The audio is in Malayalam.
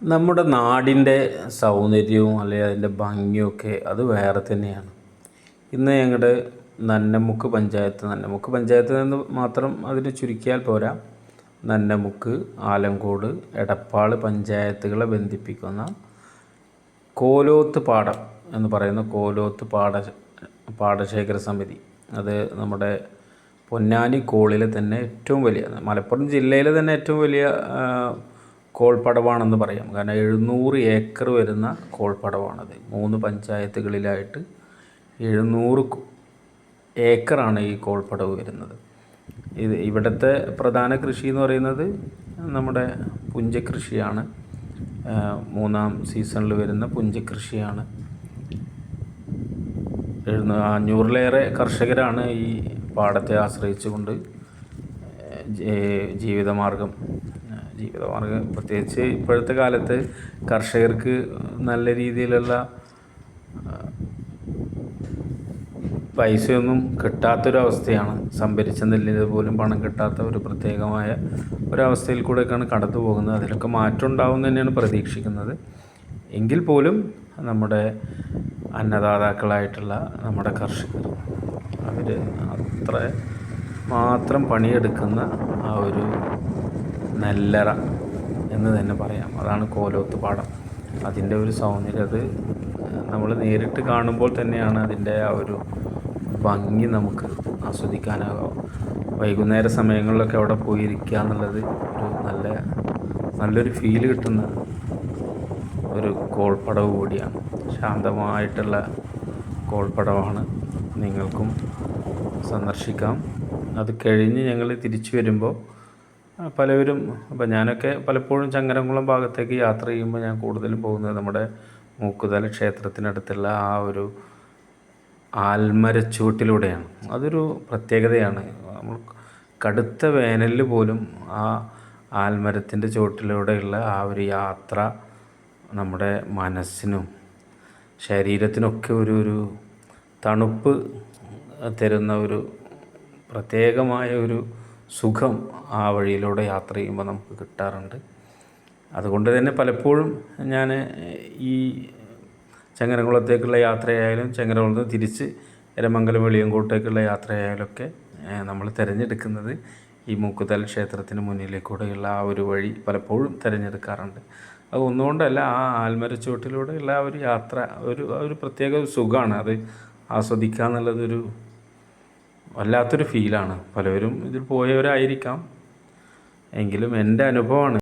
നമ്മുടെ നാടിന്റെ സൗന്ദര്യവും അല്ലെങ്കിൽ അതിന്റെ ഭംഗിയൊക്കെ അത് വേറെ തന്നെയാണ്. ഇന്ന് ഞങ്ങളുടെ നന്നമുക്ക് പഞ്ചായത്ത് നന്നമുക്ക് പഞ്ചായത്ത് നിന്ന് മാത്രം അതിന് ചുരുക്കിയാൽ പോരാ. നന്നമുക്ക് ആലങ്കോട് എടപ്പാൾ പഞ്ചായത്തുകളെ ബന്ധിപ്പിക്കുന്ന കോലോത്ത് പാടം എന്ന് പറയുന്ന കോലോത്ത് പാട പാടശേഖര സമിതി. അത് നമ്മുടെ പൊന്നാനി കോളിലെ തന്നെ ഏറ്റവും വലിയ മലപ്പുറം ജില്ലയിലെ തന്നെ ഏറ്റവും വലിയ കോൾപ്പടവാണെന്ന് പറയാം. കാരണം എഴുന്നൂറ് ഏക്കർ വരുന്ന കോൾപ്പടവാണത് മൂന്ന് പഞ്ചായത്തുകളിലായിട്ട് എഴുന്നൂറ് ഏക്കറാണ് ഈ കോൾപ്പടവ് വരുന്നത്. ഇത് ഇവിടുത്തെ പ്രധാന കൃഷി എന്ന് പറയുന്നത് നമ്മുടെ പുഞ്ചകൃഷിയാണ് മൂന്നാം സീസണിൽ വരുന്ന പുഞ്ചകൃഷിയാണ് എഴുന്ന അഞ്ഞൂറിലേറെ കർഷകരാണ് ഈ പാടത്തെ ആശ്രയിച്ചുകൊണ്ട് ജീവിതമാർഗം ജീവിതമാർഗം. പ്രത്യേകിച്ച് ഇപ്പോഴത്തെ കാലത്ത് കർഷകർക്ക് നല്ല രീതിയിലുള്ള പൈസയൊന്നും കിട്ടാത്തൊരവസ്ഥയാണ്. സംഭരിച്ച നെല്ലിന് പോലും പണം കിട്ടാത്ത ഒരു പ്രത്യേകമായ ഒരവസ്ഥയിൽ കൂടെയൊക്കെയാണ് കടന്നു പോകുന്നത്. അതിലൊക്കെ മാറ്റം ഉണ്ടാവും തന്നെയാണ് പ്രതീക്ഷിക്കുന്നത്. എങ്കിൽ പോലും നമ്മുടെ അന്നദാതാക്കളായിട്ടുള്ള നമ്മുടെ കർഷകർ അവർ അത്ര മാത്രം പണിയെടുക്കുന്ന ആ ഒരു നെല്ലറ എന്ന് തന്നെ പറയാം. അതാണ് കോലോത്ത് പാടം. അതിന്റെ ഒരു സൗന്ദര്യം അത് നമ്മൾ നേരിട്ട് കാണുമ്പോൾ തന്നെയാണ് അതിന്റെ ആ ഒരു ഭംഗി നമുക്ക് ആസ്വദിക്കാനാകാം വൈകുന്നേര സമയങ്ങളിലൊക്കെ അവിടെ പോയിരിക്കുക എന്നുള്ളത് ഒരു നല്ല നല്ലൊരു ഫീൽ കിട്ടുന്ന ഒരു കോൾപ്പടവ് കൂടിയാണ്. ശാന്തമായിട്ടുള്ള കോൾപ്പടവാണ്. നിങ്ങൾക്കും സന്ദർശിക്കാം. അത് കഴിഞ്ഞ് ഞങ്ങൾ തിരിച്ചു വരുമ്പോൾ പലവരും അപ്പം ഞാനൊക്കെ പലപ്പോഴും ചങ്ങരംകുളം ഭാഗത്തേക്ക് യാത്ര ചെയ്യുമ്പോൾ ഞാൻ കൂടുതലും പോകുന്നത് നമ്മുടെ മൂക്കുതല ക്ഷേത്രത്തിനടുത്തുള്ള ആ ഒരു ആൽമരച്ചുവട്ടിലൂടെയാണ്. അതൊരു പ്രത്യേകതയാണ്. നമ്മൾ കടുത്ത വേനലിൽ പോലും ആ ആൽമരത്തിന്റെ ചുവട്ടിലൂടെയുള്ള ആ ഒരു യാത്ര നമ്മുടെ മനസ്സിനും ശരീരത്തിനൊക്കെ ഒരു ഒരു തണുപ്പ് തരുന്ന ഒരു പ്രത്യേകമായ ഒരു സുഖം ആ വഴിയിലൂടെ യാത്ര ചെയ്യുമ്പോൾ നമുക്ക് കിട്ടാറുണ്ട്. അതുകൊണ്ട് തന്നെ പലപ്പോഴും ഞാൻ ഈ ചങ്ങരംകുളത്തേക്കുള്ള യാത്രയായാലും ചങ്ങരംകുളത്ത് നിന്ന് തിരിച്ച് എരമംഗലം വെളിയങ്കോട്ടേക്കുള്ള യാത്രയായാലൊക്കെ നമ്മൾ തിരഞ്ഞെടുക്കുന്നത് ഈ മൂക്കുതൽ ക്ഷേത്രത്തിന് മുന്നിലേക്കൂടെയുള്ള ആ ഒരു വഴി പലപ്പോഴും തിരഞ്ഞെടുക്കാറുണ്ട്. അത് ഒന്നുകൊണ്ടല്ല ആ ആൽമരച്ചുവട്ടിലൂടെയുള്ള ആ ഒരു യാത്ര ഒരു ഒരു പ്രത്യേക സുഖമാണ്. അത് ആസ്വദിക്കുക എന്നുള്ളതൊരു വല്ലാത്തൊരു ഫീലാണ് പലവരും ഇതിൽ പോയവരായിരിക്കാം. എങ്കിലും എന്റെ അനുഭവമാണ്